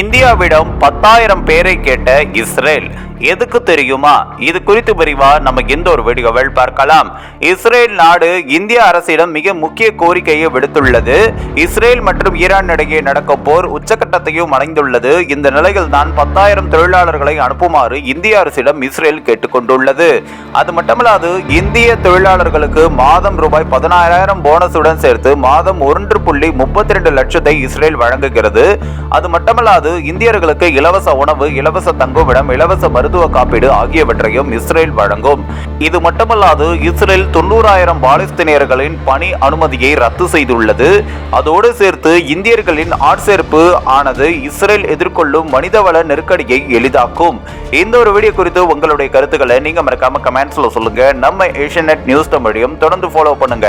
இந்தியாவிடம் பத்தாயிரம் பேரை கேட்ட இஸ்ரேல். எதுக்கு தெரியுமா? இது குறித்து விரிவா நம்ம இந்த ஒரு வீடியோவில் பார்க்கலாம். இஸ்ரேல் நாடு இந்திய அரசிடம் மிக முக்கிய கோரிக்கையை விடுத்துள்ளது. இஸ்ரேல் மற்றும் ஈரான் இடையே நடக்க போர் உச்சகட்டத்தையும் அடைந்துள்ளது. இந்த நிலையில் தான் பத்தாயிரம் தொழிலாளர்களை அனுப்புமாறு இந்திய அரசிடம் இஸ்ரேல் கேட்டுக்கொண்டுள்ளது. அது மட்டுமல்லாது இந்திய தொழிலாளர்களுக்கு மாதம் ரூபாய் பதினாறாயிரம் போனஸுடன் சேர்த்து மாதம் ஒன்று புள்ளி முப்பத்தி ரெண்டு லட்சத்தை இஸ்ரேல் வழங்குகிறது. அது மட்டுமல்லாது இந்தியர்களுக்கு இலவச உணவு இலவச தங்குமிடம் இலவச மருத்துவ காப்பீடு ஆகியவற்றையும் இஸ்ரேல் வழங்கும். இது மட்டுமல்லாது இஸ்ரேல் தொண்ணூறாயிரம் பாலஸ்தீனியர்களின் பணி அனுமதியை ரத்து செய்துள்ளது. அதோடு சேர்த்து இந்தியர்களின் ஆட்சேர்ப்பு ஆனது இஸ்ரேல் எதிர்கொள்ளும் மனிதவள நெருக்கடியை எளிதாக்கும். இந்த ஒரு வீடியோ குறித்து உங்களுடைய கருத்துக்களை நீங்க மறக்காம கமெண்ட்ஸ்ல சொல்லுங்க. நம்ம ஏஷியநெட் நியூஸ் தமிழையும் தொடர்ந்து ஃபாலோ பண்ணுங்க.